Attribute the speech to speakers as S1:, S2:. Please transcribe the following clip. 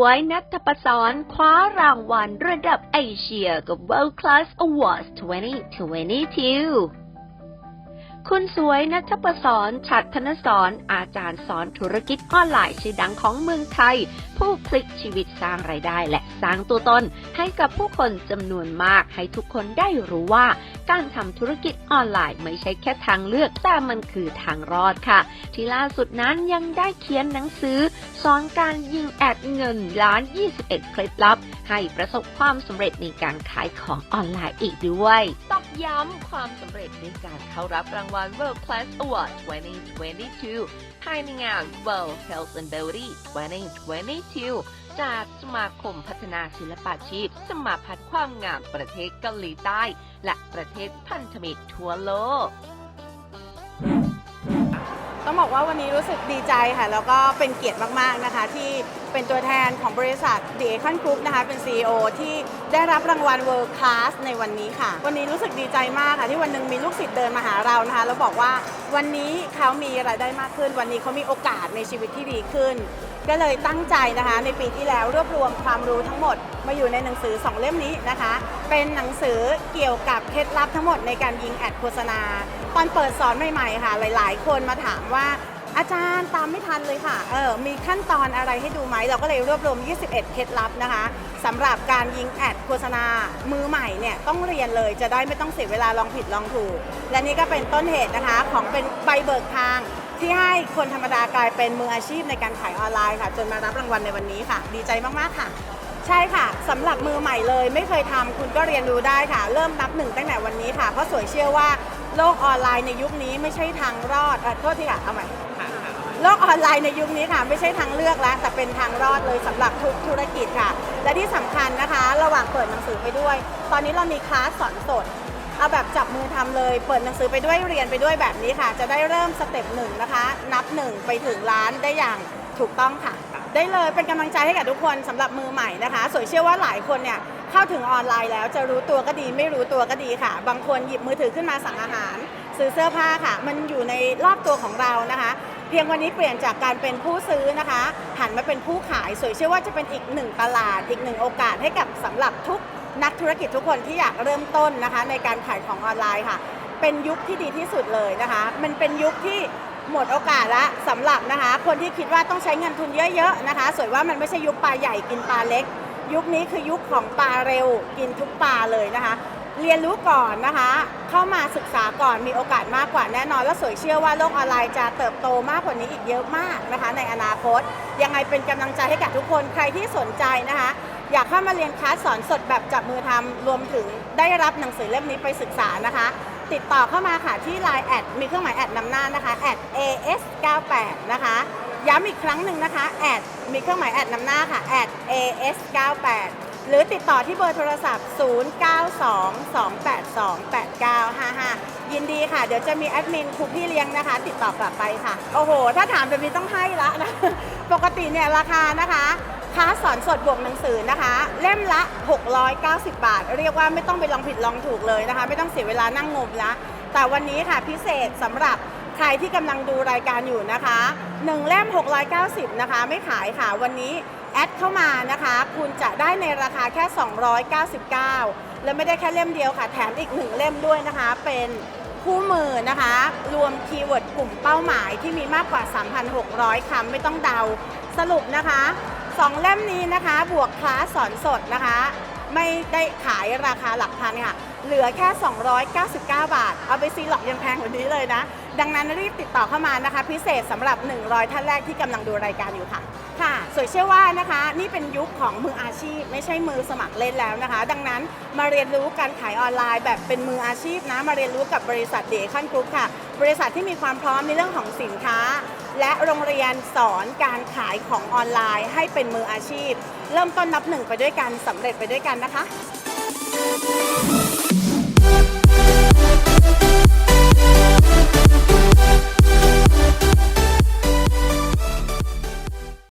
S1: วยนัทประสรคว้ารางวัลระดับเอเชียกับ World Class Awards 2022 คุณสวยนัทประสรฉัดธนสอนอาจารย์สอนธุรกิจออนไลน์ชื่อดังของเมืองไทย ผู้พลิกชีวิตสร้างไรายได้และสร้างตัวตน ให้กับผู้คนจำนวนมากให้ทุกคนได้รู้ว่า การทำธุรกิจออนไลน์ไม่ใช่แค่ทางเลือกแต่มันคือทางรอดค่ะ ที่ล่าสุดนั้นยังได้เขียนหนังสือ สอนการยิงแอดเงินล้าน 21 เคล็ดลับ ให้ประสบความสำเร็จในการขายของออนไลน์อีกด้วยตอ ย้ำความสำเร็จในการเข้ารับรางวัล World Class Award 2022 ภายในงาน World Health and Beauty 2022 จากสมาคมพัฒนาศิลปาชีพ สมาพันธ์ความงามประเทศเกาหลีใต้ และประเทศพันธมิตรทั่วโลก
S2: ต้องบอกว่าวันนี้รู้สึกดีใจค่ะ แล้วก็เป็นเกียรติมาก ๆ นะคะ ที่เป็นตัวแทนของบริษัท The Icon Group นะคะ เป็น CEO ที่ได้รับรางวัล World Class ในวันนี้ค่ะ วันนี้รู้สึกดีใจมากค่ะ ที่วันหนึ่งมีลูกศิษย์เดินมาหาเรานะคะ แล้วบอกว่าวันนี้เขามีรายได้มากขึ้น วันนี้เขามีโอกาสในชีวิตที่ดีขึ้น ก็เลยตั้งใจนะคะ ในปีที่แล้วรวบรวมความรู้ทั้งหมด มาอยู่ในหนังสือ 2 เล่มนี้นะคะ เป็นหนังสือเกี่ยวกับเคล็ดลับทั้งหมดในการยิงแอดโฆษณา ตอนเปิดสอนใหม่ๆค่ะ หลายๆ คนมาถามว่าอาจารย์ตามไม่ทันเลยค่ะ เออ มีขั้นตอนอะไรให้ดูไหม เราก็เลยรวบรวม 21 เคล็ดลับนะคะสำหรับการยิงแอดโฆษณา มือใหม่เนี่ยต้องเรียนเลยจะได้ไม่ต้องเสียเวลาลองผิดลองถูก และนี่ก็เป็นต้นเหตุนะคะของเป็นใบเบิกทาง ที่ให้คนธรรมดากลายเป็นมืออาชีพในการขายออนไลน์ค่ะ จนมารับรางวัลในวันนี้ค่ะ ดีใจมากๆค่ะ ใช่ค่ะสำหรับมือใหม่เลย ไม่เคยทำคุณก็เรียนรู้ได้ค่ะ เริ่มนับหนึ่งตั้งแต่วันนี้ค่ะ เพราะสวยเชื่อว่าโลกออนไลน์ในยุคนี้ไม่ใช่ทางรอดเอ่อโทษทีค่ะเอาใหม่โลกออนไลน์ในยุคนี้ค่ะ ไม่ใช่ทางเลือกแล้ว แต่เป็นทางรอดเลยสำหรับทุกธุรกิจค่ะ และที่สำคัญนะคะ ระหว่างเปิดหนังสือไปด้วย ตอนนี้เรามีคลาสสอนสด เอาแบบจับมือทำเลย เปิดหนังสือไปด้วยเรียนไปด้วยแบบนี้ค่ะ จะได้เริ่มสเต็ปหนึ่งนะคะ นับหนึ่งไปถึงล้านได้อย่างถูกต้องค่ะ ได้เลยเป็นกำลังใจให้กับทุกคนสำหรับมือใหม่นะคะสวยเชื่อว่าหลายคนเนี่ยเข้าถึงออนไลน์แล้วจะรู้ตัวก็ดีไม่รู้ตัวก็ดีค่ะ บางคนหยิบมือถือขึ้นมาสั่งอาหาร ซื้อเสื้อผ้าค่ะ มันอยู่ในรอบตัวของเรานะคะเพียงวันนี้เปลี่ยนจากการเป็นผู้ซื้อนะคะหันมาเป็นผู้ขายสวยเชื่อว่าจะเป็นอีกหนึ่งตลาดอีกหนึ่งโอกาสให้กับสำหรับทุก นักธุรกิจทุกคนที่อยากเริ่มต้นนะคะ ในการขายของออนไลน์ค่ะ เป็นยุคที่ดีที่สุดเลยนะคะ มันเป็นยุคที่หมดโอกาสละสำหรับนะคะ คนที่คิดว่าต้องใช้เงินทุนเยอะๆนะคะสวยว่ามันไม่ใช่ยุคปลาใหญ่กินปลาเล็ก ยุคนี้คือยุคของปลาเร็วกินทุกปลาเลยนะคะ เรียนรู้ก่อนนะคะ เข้ามาศึกษาก่อนมีโอกาสมากกว่าแน่นอน และสวยเชื่อว่าโลกออนไลน์จะเติบโตมากกว่านี้อีกเยอะมากนะคะ ในอนาคตยังไงเป็นกำลังใจให้กับทุกคนใครที่สนใจนะคะ อยากเข้ามาเรียนคลาสสอนสดแบบจับมือทำรวมถึงได้รับหนังสือเล่มนี้ไปศึกษานะคะ ติดต่อเข้ามาค่ะที่ Line แอดมีเครื่องหมายแอดนำหน้านะคะแอด as98 นะคะย้ำอีกครั้งหนึ่งนะคะแอดมีเครื่องหมายแอดนำหน้าค่ะแอด as98 หรือติดต่อที่เบอร์โทรศัพท์ 0922828955 ยินดีค่ะ เดี๋ยวจะมีแอดมินครูพี่เลี้ยงนะคะ ติดต่อกลับไปค่ะ โอ้โห ถ้าถามแบบนี้ต้องให้ละนะ ปกติเนี่ยราคานะคะ คลาสสอนสดบวกหนังสือนะคะ เล่มละ 690 บาท เรียกว่าไม่ต้องไปลองผิดลองถูกเลยนะคะ ไม่ต้องเสียเวลานั่งงมละ แต่วันนี้ค่ะพิเศษสำหรับใครที่กำลังดูรายการอยู่นะคะ1เล่ม 690 นะคะ ไม่ขายค่ะวันนี้แอดเข้ามานะคะ คุณจะได้ในราคาแค่ 299 และไม่ได้แค่เล่มเดียวค่ะ แถมอีก 1 เล่มด้วยนะคะ เป็นคู่มือนะคะ รวมคีย์เวิร์ดกลุ่มเป้าหมายที่มีมากกว่า 3,600 คำไม่ต้องเดาสรุปนะคะ 2เล่มนี้นะคะ บวกคลาสสอนสดนะคะ ไม่ได้ขายราคาหลักพันค่ะ เหลือแค่ 299 บาท เอาไปซีหลอกยังแพงกว่านี้เลยนะ ดังนั้นรีบติดต่อเข้ามานะคะ พิเศษสำหรับ 100 ท่านแรกที่กำลังดูรายการอยู่ค่ะค่ะ สวยเชื่อว่านะคะ นี่เป็นยุคของมืออาชีพ ไม่ใช่มือสมัครเล่นแล้วนะคะ ดังนั้นมาเรียนรู้การขายออนไลน์แบบเป็นมืออาชีพนะ มาเรียนรู้กับบริษัทเดคันกรุ๊ปค่ะ บริษัทที่มีความพร้อมในเรื่องของสินค้า และโรงเรียนสอนการขายของออนไลน์ ให้เป็นมืออาชีพ เริ่มต้นนับหนึ่งไปด้วยกันสำเร็จไปด้วยกันนะคะ